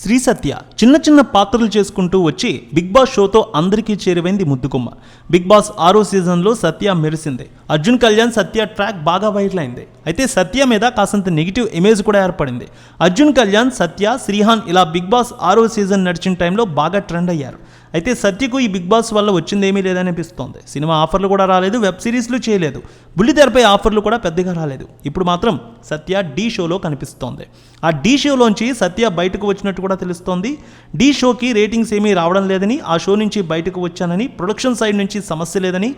శ్రీ సత్య చిన్న చిన్న పాత్రలు చేసుకుంటూ వచ్చి బిగ్ బాస్ షోతో అందరికీ చేరువైంది ముద్దుకుమ్మ. బిగ్ బాస్ ఆరో సీజన్లో సత్య మెరిసింది. అర్జున్ కళ్యాణ్ సత్య ట్రాక్ బాగా వైరల్ అయింది. అయితే సత్య మీద కాసంత నెగిటివ్ ఇమేజ్ కూడా ఏర్పడింది. అర్జున్ కళ్యాణ్ సత్య శ్రీహాన్ ఇలా బిగ్ బాస్ ఆరో సీజన్ నడిచిన టైంలో బాగా ట్రెండ్ అయ్యారు. అయితే సత్యకు ఈ బిగ్ బాస్ వల్ల వచ్చిందేమీ లేదనిపిస్తోంది. సినిమా ఆఫర్లు కూడా రాలేదు వెబ్ సిరీస్లు చేయలేదు. బుల్లితెరపై ఆఫర్లు కూడా పెద్దగా రాలేదు. ఇప్పుడు మాత్రం సత్య డీ షోలో కనిపిస్తోంది. ఆ డీ షోలోంచి సత్య బయటకు వచ్చినట్టు కూడా తెలుస్తోంది. డీ షోకి రేటింగ్స్ ఏమీ రావడం లేదని ఆ షో నుంచి బయటకు వచ్చానని ప్రొడక్షన్ సైడ్ నుంచి సమస్య లేదని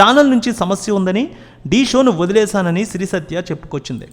ఛానల్ నుంచి సమస్య ఉందని డీ షోను వదిలేశానని సిరి సత్య చెప్పుకొచ్చింది.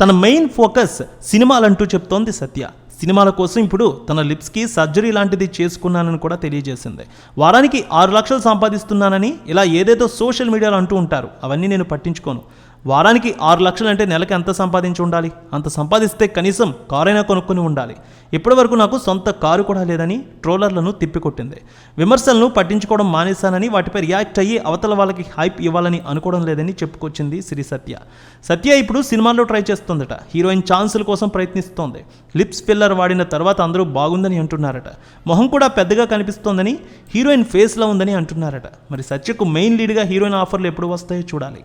తన మెయిన్ ఫోకస్ సినిమాలంటూ చెప్తోంది సత్య. సినిమాల కోసం ఇప్పుడు తన లిప్స్కి సర్జరీ లాంటిది చేసుకున్నానని కూడా తెలియజేసింది. వారానికి ఆరు లక్షలు సంపాదిస్తున్నానని ఇలా ఏదేదో సోషల్ మీడియాలో అంటూ ఉంటారు. అవన్నీ నేను పట్టించుకోను. వారానికి ఆరు లక్షలు అంటే నెలకి ఎంత సంపాదించి ఉండాలి? అంత సంపాదిస్తే కనీసం కారైనా కొనుక్కొని ఉండాలి. ఇప్పటి వరకు నాకు సొంత కారు కూడా లేదని ట్రోలర్లను తిప్పికొట్టింది. విమర్శలను పట్టించుకోవడం మానేశానని వాటిపై రియాక్ట్ అయ్యి అవతల వాళ్ళకి హైప్ ఇవ్వాలని అనుకోవడం లేదని చెప్పుకొచ్చింది శ్రీ సత్య. సత్య ఇప్పుడు సినిమాల్లో ట్రై చేస్తుందట. హీరోయిన్ ఛాన్సుల కోసం ప్రయత్నిస్తోంది. లిప్స్ ఫిల్లర్ వాడిన తర్వాత అందరూ బాగుందని అంటున్నారట. మొహం కూడా పెద్దగా కనిపిస్తోందని హీరోయిన్ ఫేస్లో ఉందని అంటున్నారట. మరి సత్యకు మెయిన్ లీడ్గా హీరోయిన్ ఆఫర్లు ఎప్పుడు వస్తాయో చూడాలి.